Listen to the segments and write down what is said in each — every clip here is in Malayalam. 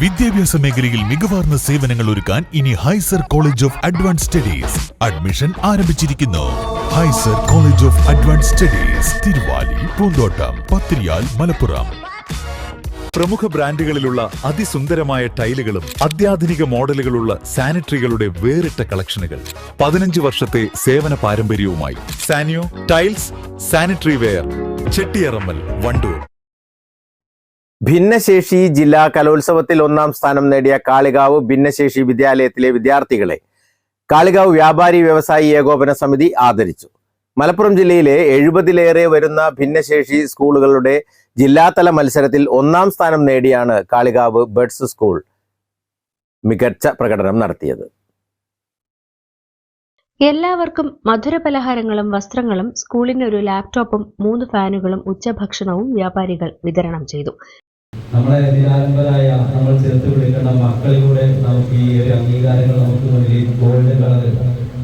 വിദ്യാഭ്യാസ മേഖലയിൽ മികവാർന്ന സേവനങ്ങൾ ഒരുക്കാൻ ഇനി Hyser college of advance studies admission ആരംഭിച്ചിരിക്കുന്നു. Hyser college of advance studies Thiruvali Poonthottam Pathiriyal Malappuram. പ്രമുഖ ബ്രാൻഡുകളിലുള്ള അതിസുന്ദരമായ ടൈലുകളും അത്യാധുനിക മോഡലുകളുള്ള സാനിറ്ററികളുടെ വേറിട്ട കളക്ഷനുകൾ. പതിനഞ്ച് വർഷത്തെ സേവന പാരമ്പര്യവുമായി Sanio tiles sanitary ware Chettiyarammal Wandoor. ഭിന്നശേഷി ജില്ലാ കലോത്സവത്തിൽ ഒന്നാം സ്ഥാനം നേടിയ കാളികാവ് ഭിന്നശേഷി വിദ്യാലയത്തിലെ വിദ്യാർത്ഥികളെ കാളികാവ് വ്യാപാരി വ്യവസായി ഏകോപന സമിതി ആദരിച്ചു. മലപ്പുറം ജില്ലയിലെ എഴുപതിലേറെ വരുന്ന ഭിന്നശേഷി സ്കൂളുകളുടെ ജില്ലാതല മത്സരത്തിൽ ഒന്നാം സ്ഥാനം നേടിയാണ് കാളികാവ് ബഡ്സ് സ്കൂൾ മികച്ച പ്രകടനം നടത്തിയത്. എല്ലാവർക്കും മധുര പലഹാരങ്ങളും വസ്ത്രങ്ങളും സ്കൂളിന് ഒരു ലാപ്ടോപ്പും മൂന്ന് ഫാനുകളും ഉച്ചഭക്ഷണവും വ്യാപാരികൾ വിതരണം ചെയ്തു. നമ്മളെ നിരാലംബരായ നമ്മൾ ചേർത്ത് പിടിക്കേണ്ട മക്കളിലൂടെ നമുക്ക് ഈ ഒരു അംഗീകാരങ്ങൾ നമുക്ക് മുന്നിൽ ഗോൾഡ് കളർ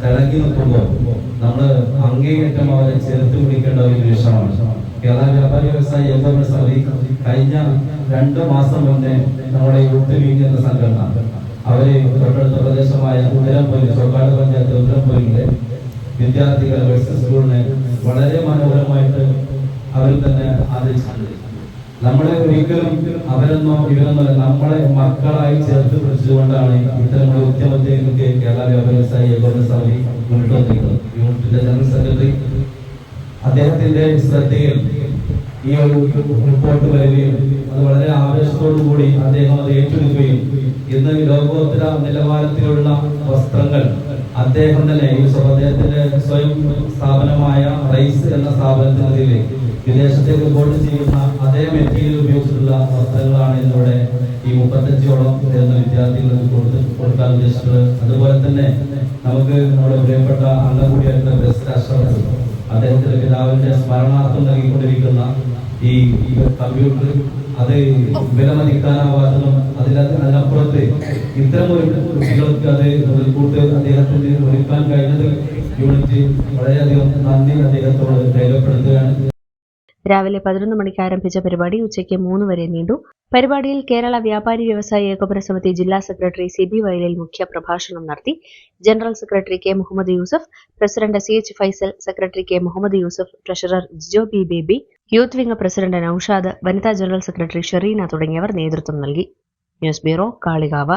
തിളങ്ങി നിൽക്കുമ്പോൾ നമ്മൾ അങ്ങേയറ്റം അവരെ ചേർത്ത് പിടിക്കേണ്ട ഒരു വിഷയമാണ് കേരള വ്യാപാരി വ്യവസായി എന്താ സമിതി കഴിഞ്ഞ രണ്ട് മാസം മുന്നേ നമ്മുടെ യൂത്ത് ലീഗ് എന്ന സംഘടന അവരെ തൊട്ടടുത്ത പ്രദേശമായ ഉദരംപൊലി ചോക്കാട് പഞ്ചായത്ത് ഉദരംപൊലിയിലെ വിദ്യാർത്ഥികൾ സ്കൂളിനെ വളരെ മനോഹരമായിട്ട് അവർ തന്നെ ആദരിച്ചിട്ടുണ്ട്. നമ്മളെ ഒരിക്കലും അവരെന്നോ ഇവരെന്നോ നമ്മളെ മക്കളായി ചേർത്ത് പിടിച്ചുകൊണ്ടാണ് ഇത്തരം ഒരു കേരള വ്യാപാര വ്യവസായ ഏകോപന സമിതി മുന്നോട്ട് വന്നിരിക്കുന്നത്. യൂണിറ്റിന്റെ ജനറൽ സെക്രട്ടറി അദ്ദേഹത്തിന്റെ ശ്രദ്ധയിൽ ഈ ഒരു റിപ്പോർട്ട് വരികയും അത് വളരെ ആവേശത്തോടു കൂടി അദ്ദേഹം അത് ഏറ്റെടുക്കുകയും ഇന്ന് ലോകോത്തര നിലവാരത്തിലുള്ള വസ്ത്രങ്ങൾ അദ്ദേഹം തന്നെ അദ്ദേഹത്തിന്റെ സ്വയം സ്ഥാപനമായ റൈസ് എന്ന സ്ഥാപനത്തിനെതിരെ വിദേശത്തേക്ക് ഇമ്പോർട്ട് ചെയ്യുന്ന അതേ മെറ്റീരിയൽ ഉപയോഗിച്ചിട്ടുള്ള വസ്ത്രങ്ങളാണ് ഇന്നിവിടെ ഈ മുപ്പത്തഞ്ചോളം വരുന്ന വിദ്യാർത്ഥികൾക്ക് കൊടുത്ത് കൊടുക്കാൻ ഉദ്ദേശിച്ചത്. അതുപോലെ തന്നെ നമുക്ക് നമ്മുടെ പ്രിയപ്പെട്ട അംഗം കൂടിയായിട്ടുള്ള ബെസ്റ്റ് അഷ്റഫ് അദ്ദേഹത്തിന്റെ പിതാവിന്റെ സ്മരണാർത്ഥം നൽകിക്കൊണ്ടിരിക്കുന്ന ഈ കമ്പ്യൂട്ടർ അത് വിലമതിക്കാനാവാത്തതും അതിൽ അതിനപ്പുറത്ത് ഇത്തരം ഒരു കുട്ടികൾക്ക് അത് മുൻകൂട്ട് അദ്ദേഹത്തിന് ഒരുക്കാൻ കഴിഞ്ഞത് യൂണിറ്റ് വളരെയധികം നന്ദി അദ്ദേഹത്തോട് രേഖപ്പെടുത്തുകയാണ്. രാവിലെ പതിനൊന്ന് മണിക്ക് ആരംഭിച്ച പരിപാടി ഉച്ചയ്ക്ക് മൂന്ന് വരെ നീണ്ടു. പരിപാടിയിൽ കേരള വ്യാപാരി വ്യവസായ ഏകോപന സമിതി ജില്ലാ സെക്രട്ടറി സി ബി വയലിൽ മുഖ്യ പ്രഭാഷണം നടത്തി. General secretary K Muhammad Yusuf president C H Faisal secretary K Muhammad Yusuf treasurer Jijo B Baby youth wing president Noushad വനിതാ ജനറൽ സെക്രട്ടറി ഷെറീന തുടങ്ങിയവർ നേതൃത്വം നൽകി. News bureau Kalikavu.